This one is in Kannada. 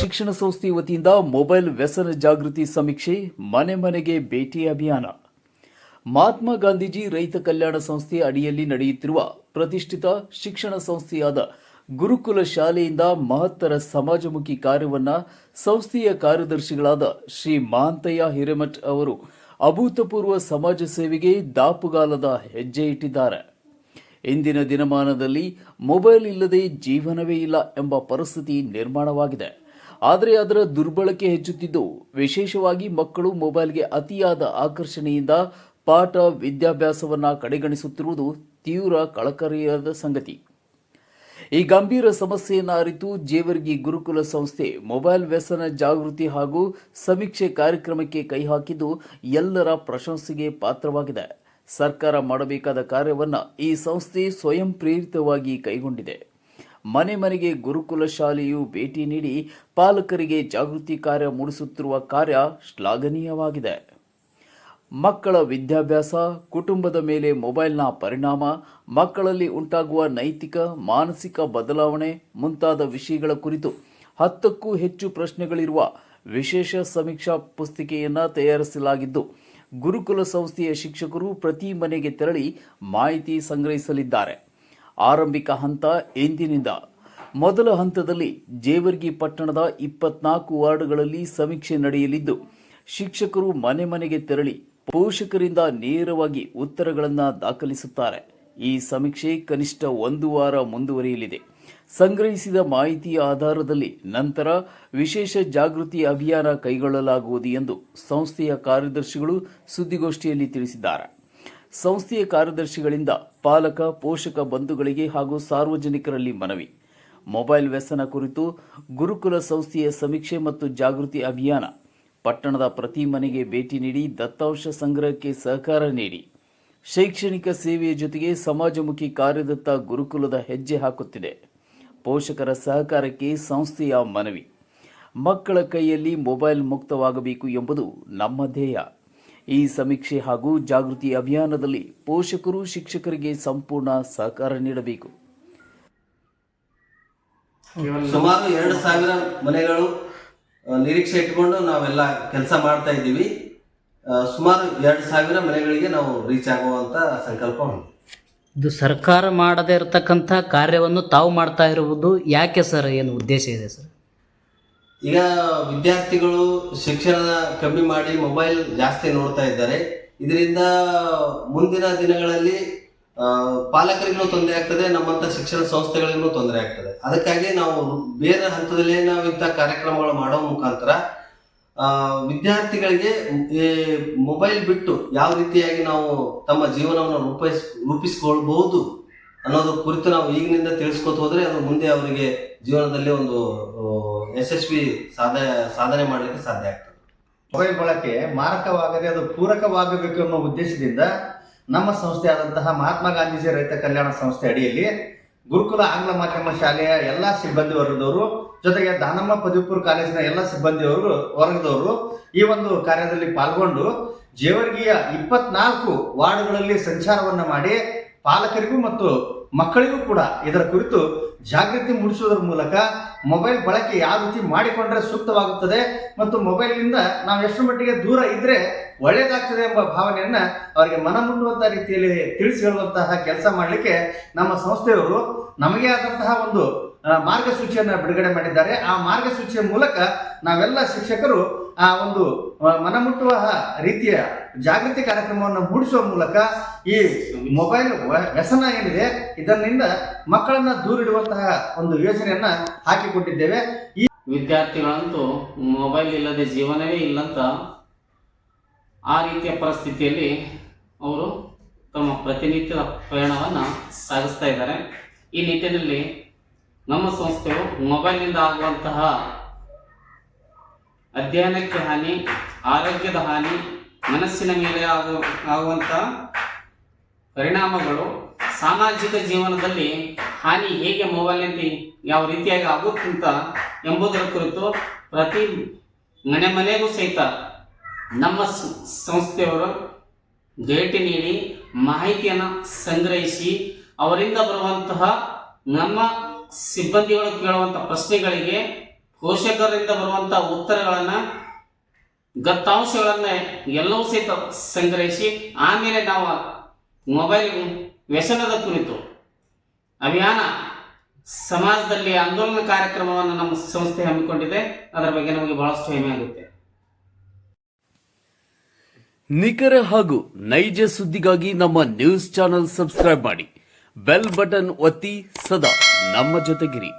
ಶಿಕ್ಷಣ ಸಂಸ್ಥೆ ವತಿಯಿಂದ ಮೊಬೈಲ್ ವ್ಯಸನ ಜಾಗೃತಿ ಸಮೀಕ್ಷೆ, ಮನೆ ಮನೆಗೆ ಭೇಟಿ ಅಭಿಯಾನ. ಮಹಾತ್ಮ ಗಾಂಧೀಜಿ ರೈತ ಕಲ್ಯಾಣ ಸಂಸ್ಥೆ ಅಡಿಯಲ್ಲಿ ನಡೆಯುತ್ತಿರುವ ಪ್ರತಿಷ್ಠಿತ ಶಿಕ್ಷಣ ಸಂಸ್ಥೆಯಾದ ಗುರುಕುಲ ಶಾಲೆಯಿಂದ ಮಹತ್ತರ ಸಮಾಜಮುಖಿ ಕಾರ್ಯವನ್ನು ಸಂಸ್ಥೆಯ ಕಾರ್ಯದರ್ಶಿಗಳಾದ ಶ್ರೀ ಮಹಾಂತಯ್ಯ ಹಿರೇಮಠ್ ಅವರು ಅಭೂತಪೂರ್ವ ಸಮಾಜ ಸೇವೆಗೆ ದಾಪುಗಾಲದ ಹೆಜ್ಜೆ ಇಟ್ಟಿದ್ದಾರೆ. ಇಂದಿನ ದಿನಮಾನದಲ್ಲಿ ಮೊಬೈಲ್ ಇಲ್ಲದೆ ಜೀವನವೇ ಇಲ್ಲ ಎಂಬ ಪರಿಸ್ಥಿತಿ ನಿರ್ಮಾಣವಾಗಿದೆ. ಆದರೆ ಅದರ ದುರ್ಬಳಕೆ ಹೆಚ್ಚುತ್ತಿದ್ದು, ವಿಶೇಷವಾಗಿ ಮಕ್ಕಳು ಮೊಬೈಲ್ಗೆ ಅತಿಯಾದ ಆಕರ್ಷಣೆಯಿಂದ ಪಾಠ ವಿದ್ಯಾಭ್ಯಾಸವನ್ನು ಕಡೆಗಣಿಸುತ್ತಿರುವುದು ತೀವ್ರ ಕಳಕರಿಯಾದ ಸಂಗತಿ. ಈ ಗಂಭೀರ ಸಮಸ್ಯೆಯನ್ನು ಅರಿತು ಜೇವರ್ಗಿ ಗುರುಕುಲ ಸಂಸ್ಥೆ ಮೊಬೈಲ್ ವ್ಯಸನ ಜಾಗೃತಿ ಹಾಗೂ ಸಮೀಕ್ಷೆ ಕಾರ್ಯಕ್ರಮಕ್ಕೆ ಕೈ ಹಾಕಿದ್ದು ಎಲ್ಲರ ಪ್ರಶಂಸೆಗೆ ಪಾತ್ರವಾಗಿದೆ. ಸರ್ಕಾರ ಮಾಡಬೇಕಾದ ಕಾರ್ಯವನ್ನು ಈ ಸಂಸ್ಥೆ ಸ್ವಯಂ ಪ್ರೇರಿತವಾಗಿ ಕೈಗೊಂಡಿದೆ. ಮನೆ ಮನೆಗೆ ಗುರುಕುಲ ಶಾಲೆಯು ಭೇಟಿ ನೀಡಿ ಪಾಲಕರಿಗೆ ಜಾಗೃತಿ ಕಾರ್ಯ ಮೂಡಿಸುತ್ತಿರುವ ಕಾರ್ಯ ಶ್ಲಾಘನೀಯವಾಗಿದೆ. ಮಕ್ಕಳ ವಿದ್ಯಾಭ್ಯಾಸ, ಕುಟುಂಬದ ಮೇಲೆ ಮೊಬೈಲ್ನ ಪರಿಣಾಮ, ಮಕ್ಕಳಲ್ಲಿ ಉಂಟಾಗುವ ನೈತಿಕ, ಮಾನಸಿಕ ಬದಲಾವಣೆ ಮುಂತಾದ ವಿಷಯಗಳ ಕುರಿತು ಹತ್ತಕ್ಕೂ ಹೆಚ್ಚು ಪ್ರಶ್ನೆಗಳಿರುವ ವಿಶೇಷ ಸಮೀಕ್ಷಾ ಪುಸ್ತಿಕೆಯನ್ನು ತಯಾರಿಸಲಾಗಿದ್ದು, ಗುರುಕುಲ ಸಂಸ್ಥೆಯ ಶಿಕ್ಷಕರು ಪ್ರತಿ ಮನೆಗೆ ತೆರಳಿ ಮಾಹಿತಿ ಸಂಗ್ರಹಿಸಲಿದ್ದಾರೆ. ಆರಂಭಿಕ ಹಂತ ಎಂದಿನಿಂದ. ಮೊದಲ ಹಂತದಲ್ಲಿ ಜೇವರ್ಗಿ ಪಟ್ಟಣದ ಇಪ್ಪತ್ನಾಲ್ಕು ವಾರ್ಡ್ಗಳಲ್ಲಿ ಸಮೀಕ್ಷೆ ನಡೆಯಲಿದ್ದು, ಶಿಕ್ಷಕರು ಮನೆ ಮನೆಗೆ ತೆರಳಿ ಪೋಷಕರಿಂದ ನೇರವಾಗಿ ಉತ್ತರಗಳನ್ನು ದಾಖಲಿಸುತ್ತಾರೆ. ಈ ಸಮೀಕ್ಷೆ ಕನಿಷ್ಠ ಒಂದು ವಾರ ಮುಂದುವರಿಯಲಿದೆ. ಸಂಗ್ರಹಿಸಿದ ಮಾಹಿತಿಯ ಆಧಾರದಲ್ಲಿ ನಂತರ ವಿಶೇಷ ಜಾಗೃತಿ ಅಭಿಯಾನ ಕೈಗೊಳ್ಳಲಾಗುವುದು ಎಂದು ಸಂಸ್ಥೆಯ ಕಾರ್ಯದರ್ಶಿಗಳು ಸುದ್ದಿಗೋಷ್ಠಿಯಲ್ಲಿ ತಿಳಿಸಿದ್ದಾರೆ. ಸಂಸ್ಥೆಯ ಕಾರ್ಯದರ್ಶಿಗಳಿಂದ ಪಾಲಕ, ಪೋಷಕ ಬಂಧುಗಳಿಗೆ ಹಾಗೂ ಸಾರ್ವಜನಿಕರಲ್ಲಿ ಮನವಿ. ಮೊಬೈಲ್ ವ್ಯಸನ ಕುರಿತು ಗುರುಕುಲ ಸಂಸ್ಥೆಯ ಸಮೀಕ್ಷೆ ಮತ್ತು ಜಾಗೃತಿ ಅಭಿಯಾನ. ಪಟ್ಟಣದ ಪ್ರತಿ ಮನೆಗೆ ಭೇಟಿ ನೀಡಿ ದತ್ತಾಂಶ ಸಂಗ್ರಹಕ್ಕೆ ಸಹಕಾರ ನೀಡಿ. ಶೈಕ್ಷಣಿಕ ಸೇವೆಯ ಜೊತೆಗೆ ಸಮಾಜಮುಖಿ ಕಾರ್ಯದತ್ತ ಗುರುಕುಲದ ಹೆಜ್ಜೆ ಹಾಕುತ್ತಿದೆ. ಪೋಷಕರ ಸಹಕಾರಕ್ಕೆ ಸಂಸ್ಥೆಯ ಮನವಿ. ಮಕ್ಕಳ ಕೈಯಲ್ಲಿ ಮೊಬೈಲ್ ಮುಕ್ತವಾಗಬೇಕು ಎಂಬುದು ನಮ್ಮ ಧ್ಯೇಯ. ಈ ಸಮೀಕ್ಷೆ ಹಾಗೂ ಜಾಗೃತಿ ಅಭಿಯಾನದಲ್ಲಿ ಪೋಷಕರು ಶಿಕ್ಷಕರಿಗೆ ಸಂಪೂರ್ಣ ಸಹಕಾರ ನೀಡಬೇಕು. ಸುಮಾರು ಎರಡು ಸಾವಿರ ಮನೆಗಳು ನಿರೀಕ್ಷೆ ಇಟ್ಕೊಂಡು ನಾವೆಲ್ಲ ಕೆಲಸ ಮಾಡ್ತಾ ಇದ್ದೀವಿ. ಸುಮಾರು ಎರಡು ಸಾವಿರ ಮನೆಗಳಿಗೆ ನಾವು ರೀಚ್ ಆಗುವಂತ ಸಂಕಲ್ಪ. ಇದು ಸರ್ಕಾರ ಮಾಡದೇ ಇರತಕ್ಕಂಥ ಕಾರ್ಯವನ್ನು ತಾವು ಮಾಡ್ತಾ ಇರುವುದು ಯಾಕೆ ಸರ್? ಏನು ಉದ್ದೇಶ ಇದೆ ಸರ್? ಈಗ ವಿದ್ಯಾರ್ಥಿಗಳು ಶಿಕ್ಷಣ ಕಮ್ಮಿ ಮಾಡಿ ಮೊಬೈಲ್ ಜಾಸ್ತಿ ನೋಡ್ತಾ ಇದ್ದಾರೆ. ಇದರಿಂದ ಮುಂದಿನ ದಿನಗಳಲ್ಲಿ ಪಾಲಕರಿಗೂ ತೊಂದರೆ ಆಗ್ತದೆ, ನಮ್ಮಂತ ಶಿಕ್ಷಣ ಸಂಸ್ಥೆಗಳಿಗೂ ತೊಂದರೆ ಆಗ್ತದೆ. ಅದಕ್ಕಾಗಿ ನಾವು ಬೇರೆ ಹಂತದಲ್ಲಿ ನಾವು ಇಂಥ ಕಾರ್ಯಕ್ರಮಗಳು ಮಾಡೋ ಮುಖಾಂತರ ವಿದ್ಯಾರ್ಥಿಗಳಿಗೆ ಮೊಬೈಲ್ ಬಿಟ್ಟು ಯಾವ ರೀತಿಯಾಗಿ ನಾವು ತಮ್ಮ ಜೀವನವನ್ನು ರೂಪಿಸ್, ರೂಪಿಸ್ಕೊಳ್ಬಹುದು ಅನ್ನೋದ್ರ ಕುರಿತು ನಾವು ಈಗಿನಿಂದ ತಿಳಿಸ್ಕೊತ ಹೋದ್ರೆ ಅದು ಮುಂದೆ ಅವರಿಗೆ ಜೀವನದಲ್ಲಿ ಒಂದು ಯಶಸ್ವಿ ಸಾಧನೆ ಸಾಧನೆ ಮಾಡಲಿಕ್ಕೆ ಸಾಧ್ಯ ಆಗ್ತದೆ. ಮೊಬೈಲ್ ಬಳಕೆ ಮಾರಕವಾಗದೆ ಅದು ಪೂರಕವಾಗಬೇಕು ಅನ್ನೋ ಉದ್ದೇಶದಿಂದ ನಮ್ಮ ಸಂಸ್ಥೆಯಾದಂತಹ ಮಹಾತ್ಮ ಗಾಂಧೀಜಿ ರೈತ ಕಲ್ಯಾಣ ಸಂಸ್ಥೆ ಅಡಿಯಲ್ಲಿ ಗುರುಕುಲ ಆಂಗ್ಲ ಮಾಧ್ಯಮ ಶಾಲೆಯ ಎಲ್ಲ ಸಿಬ್ಬಂದಿ ವರ್ಗದವರು ಜೊತೆಗೆ ದಾನಮ್ಮ ಪದವಿಪುರ ಕಾಲೇಜಿನ ಎಲ್ಲ ಸಿಬ್ಬಂದಿಯವರು ವರ್ಗದವರು ಈ ಒಂದು ಕಾರ್ಯದಲ್ಲಿ ಪಾಲ್ಗೊಂಡು ಜೇವರ್ಗಿಯ ಇಪ್ಪತ್ನಾಲ್ಕು ವಾರ್ಡ್ಗಳಲ್ಲಿ ಸಂಚಾರವನ್ನ ಮಾಡಿ ಪಾಲಕರಿಗೂ ಮತ್ತು ಮಕ್ಕಳಿಗೂ ಕೂಡ ಇದರ ಕುರಿತು ಜಾಗೃತಿ ಮೂಡಿಸುವುದರ ಮೂಲಕ ಮೊಬೈಲ್ ಬಳಕೆ ಯಾವ ರೀತಿ ಮಾಡಿಕೊಂಡ್ರೆ ಸೂಕ್ತವಾಗುತ್ತದೆ ಮತ್ತು ಮೊಬೈಲ್ನಿಂದ ನಾವು ಎಷ್ಟು ಮಟ್ಟಿಗೆ ದೂರ ಇದ್ರೆ ಒಳ್ಳೆಯದಾಗ್ತದೆ ಎಂಬ ಭಾವನೆಯನ್ನ ಅವರಿಗೆ ಮನಮುಟ್ಟುವಂತಹ ರೀತಿಯಲ್ಲಿ ತಿಳಿಸಿ ಹೇಳುವಂತಹ ಕೆಲಸ ಮಾಡಲಿಕ್ಕೆ ನಮ್ಮ ಸಂಸ್ಥೆಯವರು ನಮಗೆ ಆದಂತಹ ಒಂದು ಮಾರ್ಗಸೂಚಿಯನ್ನ ಬಿಡುಗಡೆ ಮಾಡಿದ್ದಾರೆ. ಆ ಮಾರ್ಗಸೂಚಿಯ ಮೂಲಕ ನಾವೆಲ್ಲ ಶಿಕ್ಷಕರು ಆ ಒಂದು ಮನಮುಟ್ಟುವ ರೀತಿಯ ಜಾಗೃತಿ ಕಾರ್ಯಕ್ರಮವನ್ನು ಮೂಡಿಸುವ ಮೂಲಕ ಈ ಮೊಬೈಲ್ ವ್ಯಸನ ಏನಿದೆ ಇದರಿಂದ ಮಕ್ಕಳನ್ನ ದೂರಿಡುವಂತಹ ಒಂದು ಯೋಜನೆಯನ್ನ ಹಾಕಿಕೊಟ್ಟಿದ್ದೇವೆ. ಈ ವಿದ್ಯಾರ್ಥಿಗಳಂತೂ ಮೊಬೈಲ್ ಇಲ್ಲದೆ ಜೀವನವೇ ಇಲ್ಲಂತ ಆ ರೀತಿಯ ಪರಿಸ್ಥಿತಿಯಲ್ಲಿ ಅವರು ತಮ್ಮ ಪ್ರತಿನಿತ್ಯದ ಪ್ರಯಾಣವನ್ನು ಸಾಗಿಸ್ತಾ ಇದ್ದಾರೆ. ಈ ನಿಟ್ಟಿನಲ್ಲಿ ನಮ್ಮ ಸಂಸ್ಥೆಯು ಮೊಬೈಲ್ನಿಂದ ಆಗುವಂತಹ ಅಧ್ಯಯನಕ್ಕೆ ಹಾನಿ, ಆರೋಗ್ಯದ ಹಾನಿ, ಮನಸ್ಸಿನ ಮೇಲೆ ಆಗು ಆಗುವಂತಹ ಪರಿಣಾಮಗಳು ಸಾಮಾಜಿಕ ಜೀವನದಲ್ಲಿ ಹಾನಿ ಹೇಗೆ ಮೊಬೈಲ್ನಿಂದ ಯಾವ ರೀತಿಯಾಗಿ ಆಗುತ್ತಂತ ಎಂಬುದರ ಕುರಿತು ಪ್ರತಿ ಮನೆ ಮನೆಗೂ ಸಹಿತ ನಮ್ಮ ಸಂಸ್ಥೆಯವರು ಭೇಟಿ ನೀಡಿ ಮಾಹಿತಿಯನ್ನು ಸಂಗ್ರಹಿಸಿ ಅವರಿಂದ ಬರುವಂತಹ ನಮ್ಮ ಸಿಬ್ಬಂದಿಗಳು ಕೇಳುವಂಥ ಪ್ರಶ್ನೆಗಳಿಗೆ ಪೋಷಕರಿಂದ ಬರುವಂಥ ಉತ್ತರಗಳನ್ನು, ದತ್ತಾಂಶಗಳನ್ನ ಎಲ್ಲವೂ ಸಹಿತ ಸಂಗ್ರಹಿಸಿ, ಆಮೇಲೆ ನಾವು ಮೊಬೈಲ್ ವ್ಯಸನದ ಕುರಿತು ಅಭಿಯಾನ ಸಮಾಜದಲ್ಲಿ ಆಂದೋಲನ ಕಾರ್ಯಕ್ರಮವನ್ನು ನಮ್ಮ ಸಂಸ್ಥೆ ಹಮ್ಮಿಕೊಂಡಿದೆ. ಅದರ ಬಗ್ಗೆ ನಮಗೆ ಬಹಳಷ್ಟು ಹೆಮ್ಮೆ ಆಗುತ್ತೆ. ನಿಖರ ಹಾಗೂ ನೈಜ ಸುದ್ದಿಗಾಗಿ ನಮ್ಮ ನ್ಯೂಸ್ ಚಾನೆಲ್ ಸಬ್ಸ್ಕ್ರೈಬ್ ಮಾಡಿ. ಬೆಲ್ ಬಟನ್ ಒತ್ತಿ ಸದಾ ನಮ್ಮ ಜೊತೆಗಿರಿ.